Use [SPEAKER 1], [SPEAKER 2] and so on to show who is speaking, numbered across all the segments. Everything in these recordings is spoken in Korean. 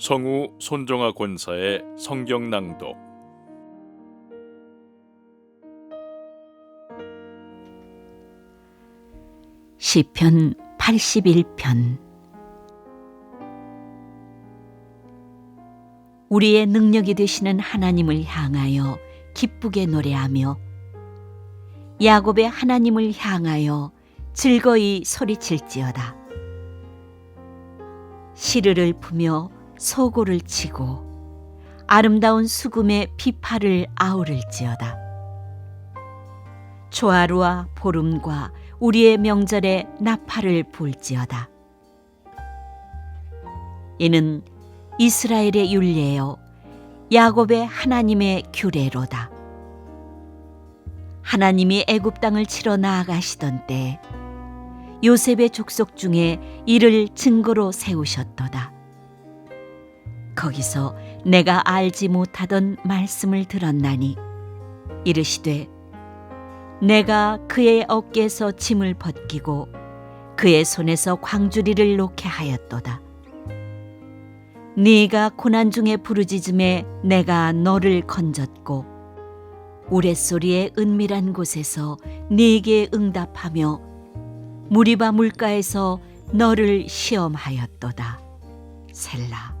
[SPEAKER 1] 성우 손정아 권사의 성경 낭독
[SPEAKER 2] 시편 81편 우리의 능력이 되시는 하나님을 향하여 기쁘게 노래하며 야곱의 하나님을 향하여 즐거이 소리칠지어다. 시르를 푸며 소고를 치고 아름다운 수금의 비파를 아우를지어다. 조하루와 보름과 우리의 명절에 나팔을 불지어다. 이는 이스라엘의 율례요 야곱의 하나님의 규례로다. 하나님이 애굽 땅을 치러 나아가시던 때 요셉의 족속 중에 이를 증거로 세우셨도다. 거기서 내가 알지 못하던 말씀을 들었나니 이르시되 내가 그의 어깨에서 짐을 벗기고 그의 손에서 광주리를 놓게 하였도다. 네가 고난 중에 부르짖음에 내가 너를 건졌고 우레소리의 은밀한 곳에서 네게 응답하며 무리바 물가에서 너를 시험하였도다. 셀라.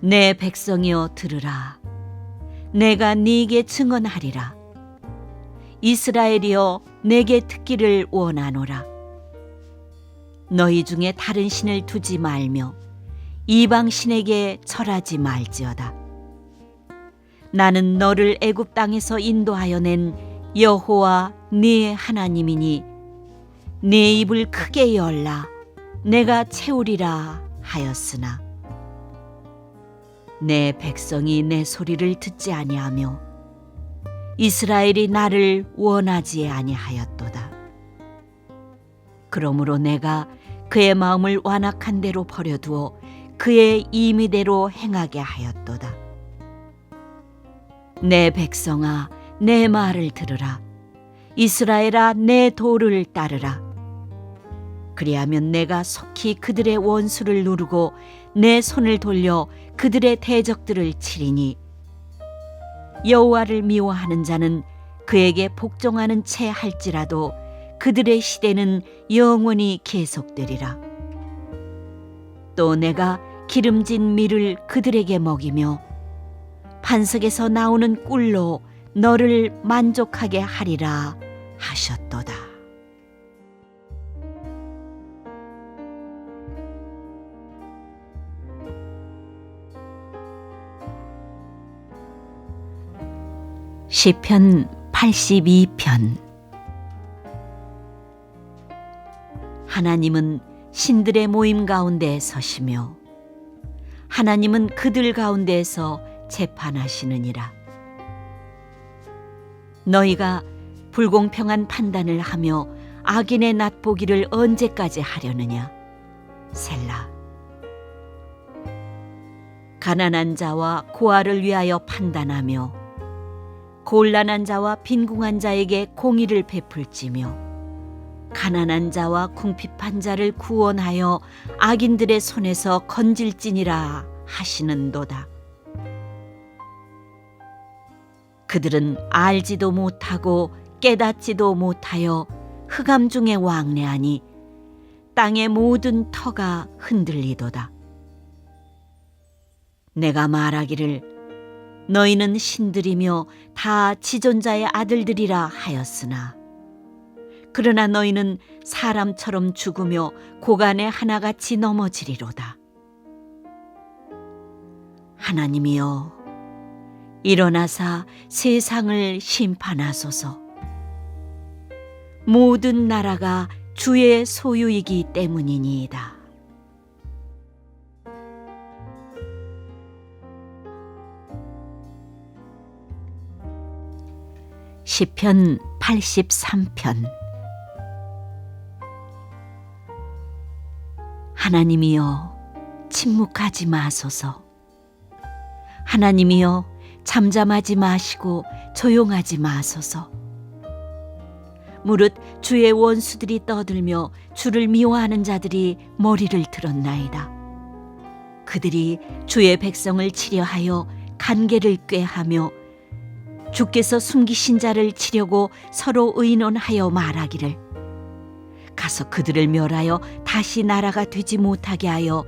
[SPEAKER 2] 내 백성이여 들으라. 내가 네게 증언하리라. 이스라엘이여 내게 듣기를 원하노라. 너희 중에 다른 신을 두지 말며 이방 신에게 절하지 말지어다. 나는 너를 애굽 땅에서 인도하여 낸 여호와 네 하나님이니 네 입을 크게 열라 내가 채우리라 하였으나 내 백성이 내 소리를 듣지 아니하며 이스라엘이 나를 원하지 아니하였도다. 그러므로 내가 그의 마음을 완악한 대로 버려두어 그의 임의대로 행하게 하였도다. 내 백성아, 내 말을 들으라. 이스라엘아, 내 도를 따르라. 그리하면 내가 속히 그들의 원수를 누르고 내 손을 돌려 그들의 대적들을 치리니 여호와를 미워하는 자는 그에게 복종하는 채 할지라도 그들의 시대는 영원히 계속되리라. 또 내가 기름진 밀을 그들에게 먹이며 반석에서 나오는 꿀로 너를 만족하게 하리라 하셨도다. 시편 82편. 하나님은 신들의 모임 가운데 서시며 하나님은 그들 가운데에서 재판하시느니라. 너희가 불공평한 판단을 하며 악인의 낫보기를 언제까지 하려느냐? 셀라. 가난한 자와 고아를 위하여 판단하며 곤란한 자와 빈궁한 자에게 공의를 베풀지며 가난한 자와 궁핍한 자를 구원하여 악인들의 손에서 건질지니라 하시는도다. 그들은 알지도 못하고 깨닫지도 못하여 흑암 중에 왕래하니 땅의 모든 터가 흔들리도다. 내가 말하기를 너희는 신들이며 다 지존자의 아들들이라 하였으나 그러나 너희는 사람처럼 죽으며 고간에 하나같이 넘어지리로다. 하나님이여 일어나사 세상을 심판하소서. 모든 나라가 주의 소유이기 때문이니이다. 시편 83편. 하나님이여 침묵하지 마소서. 하나님이여 잠잠하지 마시고 조용하지 마소서. 무릇 주의 원수들이 떠들며 주를 미워하는 자들이 머리를 들었나이다. 그들이 주의 백성을 치려하여 간계를 꾀하며 주께서 숨기신 자를 치려고 서로 의논하여 말하기를 가서 그들을 멸하여 다시 나라가 되지 못하게 하여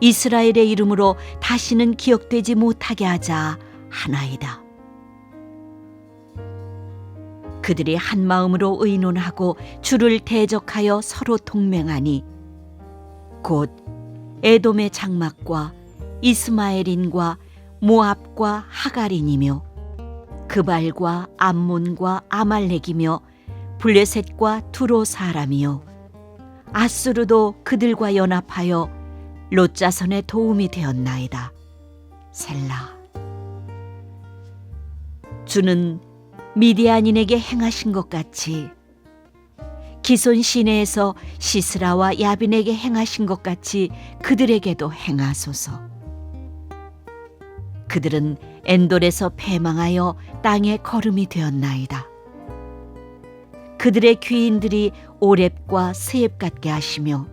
[SPEAKER 2] 이스라엘의 이름으로 다시는 기억되지 못하게 하자 하나이다. 그들이 한 마음으로 의논하고 주를 대적하여 서로 동맹하니 곧 에돔의 장막과 이스마엘인과 모압과 하갈인이며 그발과 암몬과 아말렉이며 블레셋과 두로 사람이요 아수르도 그들과 연합하여 롯자선의 도움이 되었나이다. 셀라 주는 미디안인에게 행하신 것 같이 기손 시내에서 시스라와 야빈에게 행하신 것 같이 그들에게도 행하소서. 그들은 엔돌에서 패망하여 땅에 거름이 되었나이다. 그들의 귀인들이 오랩과 스앱 같게 하시며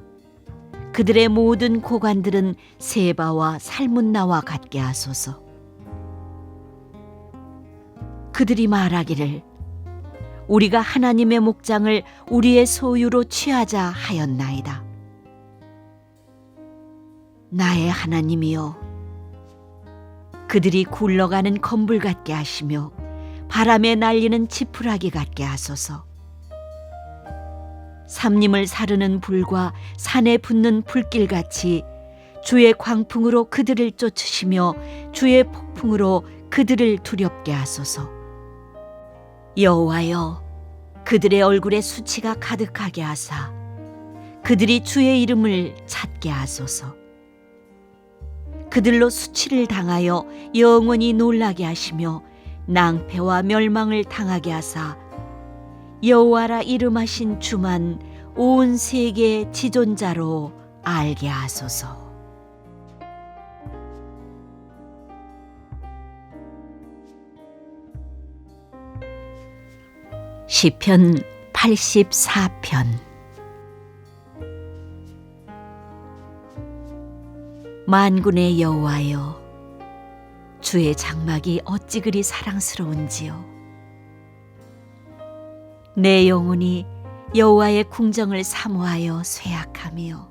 [SPEAKER 2] 그들의 모든 고관들은 세바와 살문나와 같게 하소서. 그들이 말하기를 우리가 하나님의 목장을 우리의 소유로 취하자 하였나이다. 나의 하나님이여 그들이 굴러가는 건불 같게 하시며 바람에 날리는 지푸라기 같게 하소서. 삼림을 사르는 불과 산에 붙는 불길 같이 주의 광풍으로 그들을 쫓으시며 주의 폭풍으로 그들을 두렵게 하소서. 여호와여 그들의 얼굴에 수치가 가득하게 하사 그들이 주의 이름을 찾게 하소서. 그들로 수치를 당하여 영원히 놀라게 하시며 낭패와 멸망을 당하게 하사 여호와라 이름하신 주만 온 세계 지존자로 알게 하소서. 시편 84편 만군의 여호와여 주의 장막이 어찌 그리 사랑스러운지요 내 영혼이 여호와의 궁정을 사모하여 쇠약하며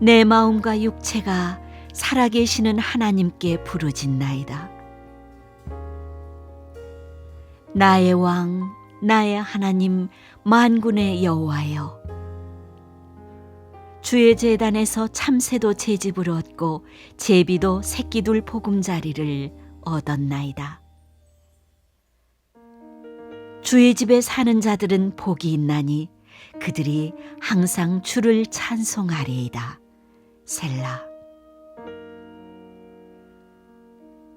[SPEAKER 2] 내 마음과 육체가 살아계시는 하나님께 부르짖나이다. 나의 왕, 나의 하나님, 만군의 여호와여. 주의 재단에서 참새도 제 집을 얻고 제비도 새끼둘 보금자리를 얻었나이다. 주의 집에 사는 자들은 복이 있나니 그들이 항상 주를 찬송하리이다. 셀라.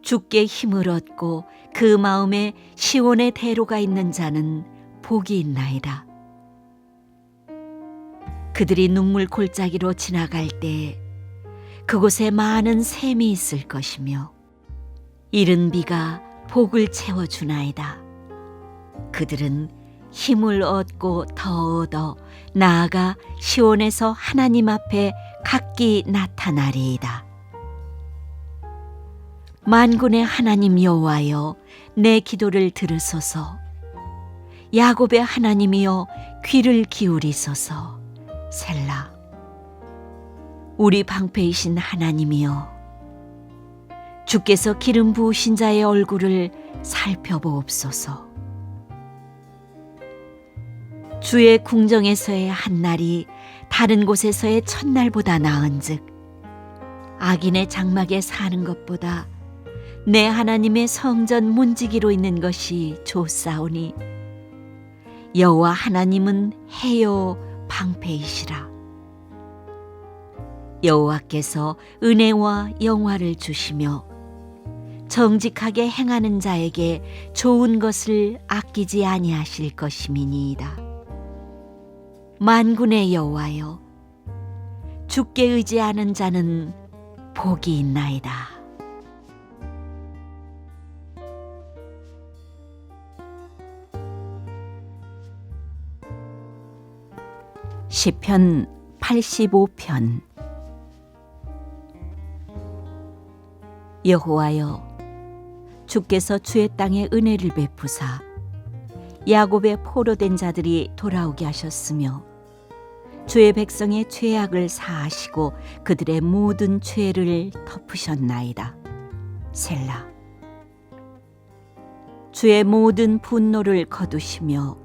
[SPEAKER 2] 주께 힘을 얻고 그 마음에 시온의 대로가 있는 자는 복이 있나이다. 그들이 눈물 골짜기로 지나갈 때 그곳에 많은 샘이 있을 것이며 이른 비가 복을 채워 주나이다. 그들은 힘을 얻고 더 얻어 나아가 시온에서 하나님 앞에 각기 나타나리이다. 만군의 하나님 여호와여 내 기도를 들으소서 야곱의 하나님이여 귀를 기울이소서 셀라 우리 방패이신 하나님이여 주께서 기름 부으신 자의 얼굴을 살펴보옵소서. 주의 궁정에서의 한 날이 다른 곳에서의 첫날보다 나은즉 악인의 장막에 사는 것보다 내 하나님의 성전 문지기로 있는 것이 좋사오니 여호와 하나님은 해요 방패이시라 여호와께서 은혜와 영화를 주시며 정직하게 행하는 자에게 좋은 것을 아끼지 아니하실 것임이니이다. 만군의 여호와여 주께 의지하는 자는 복이 있나이다. 시편 85편 여호와여 주께서 주의 땅에 은혜를 베푸사 야곱의 포로된 자들이 돌아오게 하셨으며 주의 백성의 죄악을 사하시고 그들의 모든 죄를 덮으셨나이다. 셀라. 주의 모든 분노를 거두시며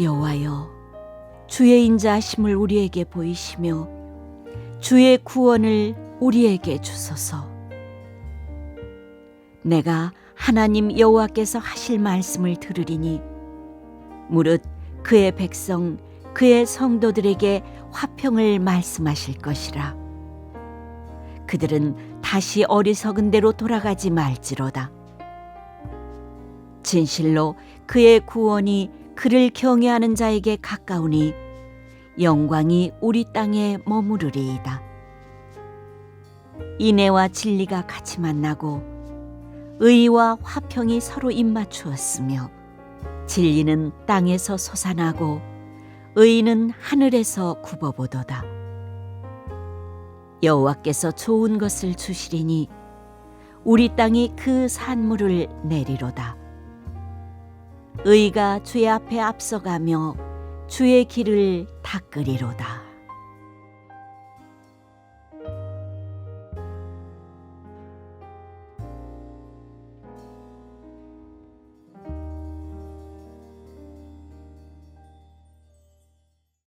[SPEAKER 2] 여호와여 주의 인자하심을 우리에게 보이시며 주의 구원을 우리에게 주소서. 내가 하나님 여호와께서 하실 말씀을 들으리니 무릇 그의 백성 그의 성도들에게 화평을 말씀하실 것이라. 그들은 다시 어리석은 대로 돌아가지 말지로다. 진실로 그의 구원이 그를 경외하는 자에게 가까우니 영광이 우리 땅에 머무르리이다. 인애와 진리가 같이 만나고 의와 화평이 서로 입맞추었으며 진리는 땅에서 솟아나고 의는 하늘에서 굽어보도다. 여호와께서 좋은 것을 주시리니 우리 땅이 그 산물을 내리로다. 의가 주의 앞에 앞서가며 주의 길을 닦으리로다.